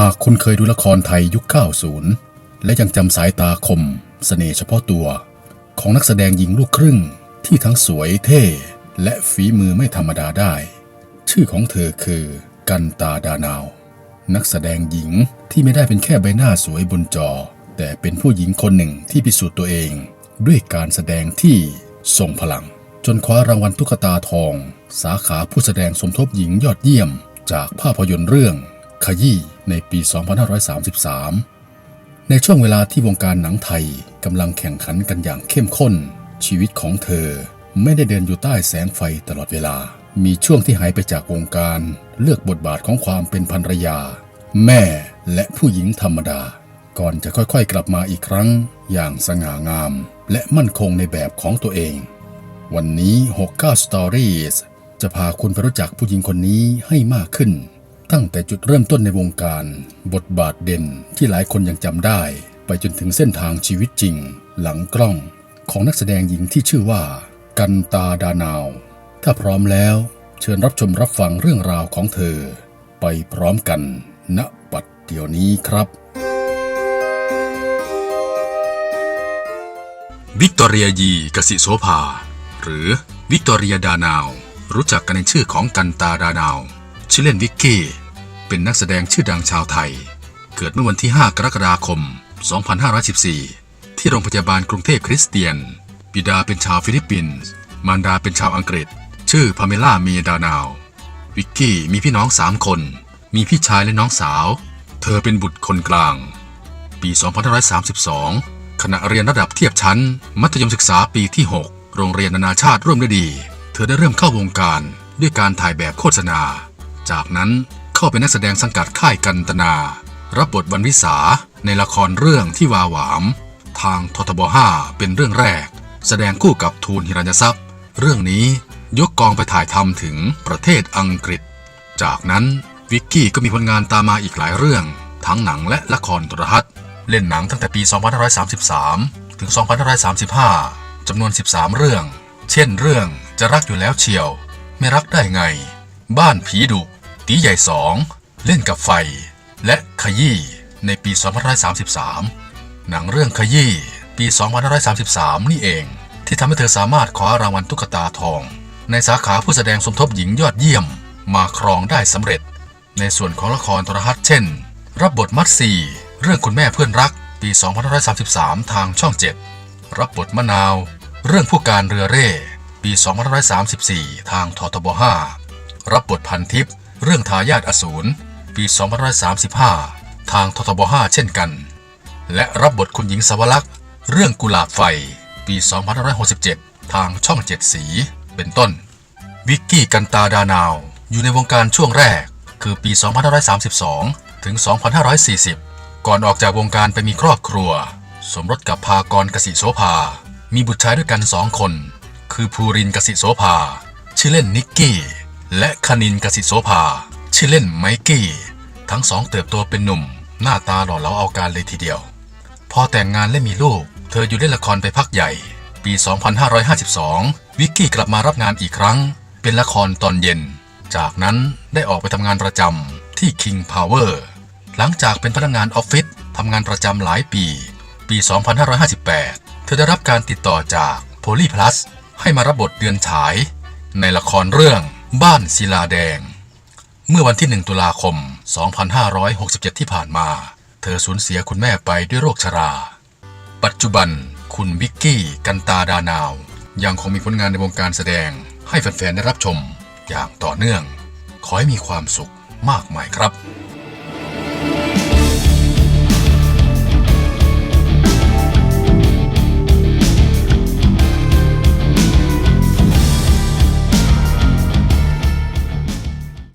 หากคุณเคยดูละครไทยยุค 90 และยังจำสายตาคมเสน่ห์เฉพาะตัว ของนักแสดงหญิงลูกครึ่งที่ทั้งสวยเท่ และฝีมือไม่ธรรมดาได้ ชื่อของเธอคือกันตาดานาว นักแสดงหญิงที่ไม่ได้เป็นแค่ใบหน้าสวยบนจอ แต่เป็นผู้หญิงคนหนึ่งที่พิสูจน์ตัวเอง ด้วยการแสดงที่ทรงพลัง จนคว้ารางวัลตุ๊กตาทอง สาขาผู้แสดงสมทบหญิงยอดเยี่ยม จากภาพยนตร์เรื่อง ขยี้ในปี 2533 ในช่วงเวลาที่วงการหนังไทยกำลังแข่งขันกันอย่างเข้มข้น ชีวิตของเธอไม่ได้เดินอยู่ใต้แสงไฟตลอดเวลา มีช่วงที่หายไปจากวงการ เลือกบทบาทของความเป็นภรรยา แม่และผู้หญิงธรรมดา ก่อนจะค่อยๆกลับมาอีกครั้ง อย่างสง่างาม และมั่นคงในแบบของตัวเอง วันนี้ 69 Stories จะพาคุณไปรู้จักผู้หญิงคนนี้ให้มากขึ้น ตั้งแต่จุดเริ่มต้นในวงการ บทบาทเด่นที่หลายคนยังจำได้ ไปจนถึงเส้นทางชีวิตจริง หลังกล้องของนักแสดงหญิงที่ชื่อว่า กันตาดานาว ถ้าพร้อมแล้วเชิญรับชมรับฟังเรื่องราวของเธอ ไปพร้อมกันณบัดเดี๋ยวนี้ครับวิกตอเรียยีกสิโสภา หรือวิกตอเรียดานาว รู้จักกันในชื่อของกันตาดานาว ชื่อเล่นวิกกี้ เป็นนักแสดงชื่อดังชาวไทย เกิดเมื่อวันที่ 5 กรกฎาคม 2514 ที่โรงพยาบาลกรุงเทพคริสเตียน บิดาเป็นชาวฟิลิปปินส์ มารดาเป็นชาวอังกฤษ ชื่อพาเมล่าเมียดานาว วิกกี้มีพี่น้องสามคน มีพี่ชายและน้องสาว เธอเป็นบุตรคนกลาง ปี 2532 ขณะเรียนระดับเทียบชั้น มัธยมศึกษาปีที่ 6 โรงเรียนนานาชาติร่วมด้วยดี เธอได้เริ่มเข้าวงการด้วยการถ่ายแบบโฆษณา จากนั้นเข้าเป็นนักแสดงสังกัดค่ายกันตนา รับบทวันวิสาในละครเรื่องที่วาหวาม ทางททบ5เป็นเรื่องแรก แสดงคู่กับทูลหิรัญทรัพย์ เรื่องนี้ยกกองไปถ่ายทำถึงประเทศอังกฤษ จากนั้นวิกกี้ก็มีผลงานตามมาอีกหลายเรื่อง ทั้งหนังและละครโทรทัศน์ เล่นหนังตั้งแต่ปี 2533 ถึง 2535 จำนวน 13 เรื่อง เช่นเรื่องจะรักอยู่แล้วเชียว ไม่รักได้ไง บ้านผีดุ ตีใหญ่สองเล่นกับไฟ และขยี้ในปี 2533 หนังเรื่องขยี้ปี 2533 นี่เอง ที่ทำให้เธอสามารถคว้ารางวัลตุ๊กตาทอง ในสาขาผู้แสดงสมทบหญิงยอดเยี่ยมมาครองได้สำเร็จ ในส่วนของละครโทรทัศน์เช่น รับบทมัดซีเรื่องคุณแม่เพื่อนรักปี 2533 ทางช่อง 7 รับบทมะนาว เรื่องผู้การเรือเร่ปี 2534 ทางททบ 5 รับบทพันทิพย์ เรื่องทายาทอสูรปี2535 ทางททบ 5 เช่นกัน และรับบทคุณหญิงสวรักษ์เรื่องกุหลาบไฟ ปี2567 ทางช่อง7สี เป็นต้น วิกกี้กันตาดานาว อยู่ในวงการช่วงแรก คือปี 2532 ถึง 2540 ก่อนออกจากวงการไปมีครอบครัว สมรสกับพากรกสิโสภา มีบุตรชายด้วยกันสองคน คือภูรินทร์กสิโสภา ชื่อเล่นนิกกี้ และคณินกสิโสภา ชื่อเล่นไมกี้ ทั้งสองเติบโตเป็นหนุ่ม หน้าตาหล่อเหลาเอาการเลยทีเดียว พอแต่งงานและมีลูก เธออยู่เล่นละครไปพักใหญ่ ปี 2552 วิกกี้กลับมารับงานอีกครั้ง เป็นละครตอนเย็น จากนั้นได้ออกไปทำงานประจำที่ King Power หลังจากเป็นพนักงานออฟฟิศทำงานประจำหลายปี ปี 2558 เธอได้รับการติดต่อจาก Poly Plus ให้มารับบทเดือนฉาย ในละครเรื่อง บ้านศิลาแดง เมื่อวันที่ 1 ตุลาคม 2567 ที่ผ่านมา เธอสูญเสียคุณแม่ไปด้วยโรคชรา ปัจจุบันคุณวิกกี้กันตาดานาว ยังคงมีผลงานในวงการแสดง ให้แฟนๆ ได้รับชมอย่างต่อเนื่อง ขอให้มีความสุขมากมายครับ